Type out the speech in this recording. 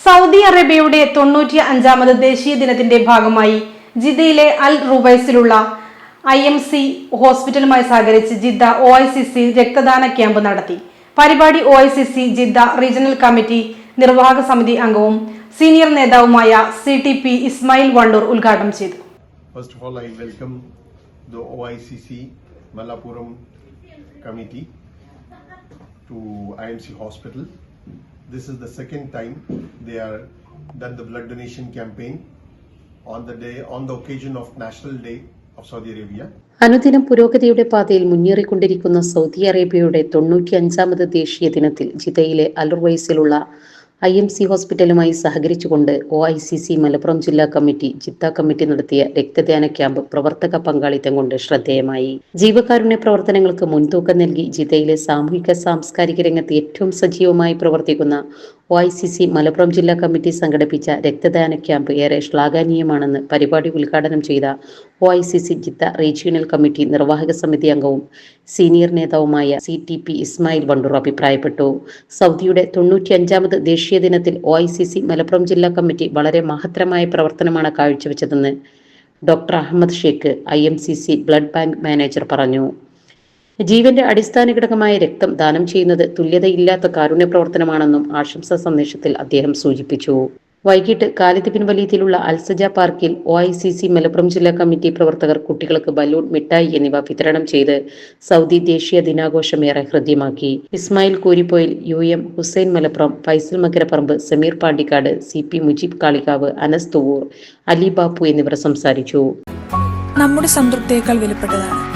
Saudi അറേബ്യയുടെ തൊണ്ണൂറ്റി അഞ്ചാമത് ദേശീയ ദിനത്തിന്റെ ഭാഗമായി ജിദ്ദയിലെ അൽ റുബൈസിലുള്ള ഐ എം സി ഹോസ്പിറ്റലുമായി സഹകരിച്ച് Jeddah O I C C രക്തദാന ക്യാമ്പ് നടത്തി പരിപാടി O I C C Jeddah regional committee നിർവാഹക സമിതി അംഗവും സീനിയർ നേതാവുമായ C T P Ismail Wandoor ഉദ്ഘാടനം ചെയ്തു first of all I welcome Malappuram committee to Hospital. This is the second time they are done the blood donation campaign on the day on the occasion of National Day of Saudi Arabia. അനുദിനം പുരോഗതിയുടെ പാതയിൽ മുന്നേറിക്കൊണ്ടിരിക്കുന്ന Saudi അറേബ്യയുടെ തൊണ്ണൂറ്റി അഞ്ചാമത് ദേശീയ ദിനത്തിൽ ജിദ്ദയിലെ അലുർവൈസിലുള്ള ഐ എം സി ഹോസ്പിറ്റലുമായി സഹകരിച്ചുകൊണ്ട് O I C C Malappuram ജില്ലാ കമ്മിറ്റി ചിത്ത കമ്മിറ്റി നടത്തിയ രക്തദാന ക്യാമ്പ് പ്രവർത്തക പങ്കാളിത്തം കൊണ്ട് ശ്രദ്ധേയമായി. ജീവകാരുണ്യ പ്രവർത്തനങ്ങൾക്ക് മുൻതൂക്കം നൽകി ജില്ലയിലെ സാമൂഹിക സാംസ്കാരിക രംഗത്ത് ഏറ്റവും സജീവമായി പ്രവർത്തിക്കുന്ന ഐ സി സി മലപ്പുറം ജില്ലാ കമ്മിറ്റി സംഘടിപ്പിച്ച രക്തദാന ക്യാമ്പ് ഏറെ ശ്ലാഘനീയമാണെന്ന് പരിപാടി ഉദ്ഘാടനം ചെയ്ത I C C Jeddah regional committee നിർവാഹക സമിതി അംഗവും സീനിയർ നേതാവുമായ C T P Ismail Wandoor അഭിപ്രായപ്പെട്ടു. സൗദിയുടെ തൊണ്ണൂറ്റിയഞ്ചാമത് ദേശീയ ദിനത്തിൽ O I C C Malappuram ജില്ലാ കമ്മിറ്റി വളരെ മഹത്തരമായ പ്രവർത്തനമാണ് കാഴ്ചവെച്ചതെന്ന് doctor Ahmed Sheikh I M C C blood bank manager പറഞ്ഞു. ജീവന്റെ അടിസ്ഥാന ഘടകമായ രക്തം ദാനം ചെയ്യുന്നത് തുല്യതയില്ലാത്ത കാരുണ്യ പ്രവർത്തനമാണെന്നും ആശംസാ സന്ദേശത്തിൽ അദ്ദേഹം സൂചിപ്പിച്ചു. വൈകിട്ട് കാലിത്ത് പിൻവലിയത്തിലുള്ള അൽസജ പാർക്കിൽ O I C C Malappuram ജില്ലാ കമ്മിറ്റി പ്രവർത്തകർ കുട്ടികൾക്ക് ബലൂൺ മിഠായി എന്നിവ വിതരണം ചെയ്ത് സൗദി ദേശീയ ദിനാഘോഷം ഏറെ ഹൃദ്യമാക്കി. Ismail Kooripoyil U M Hussain Malappuram Faisal Makaraparamba Sameer Pandikkad C P Mujeeb Kalikavu Anas Thuvvur Ali Bappu എന്നിവർ സംസാരിച്ചു. നമ്മുടെ സംതൃപ്തിയേക്കാൾ വിലപ്പെട്ടതാണ്.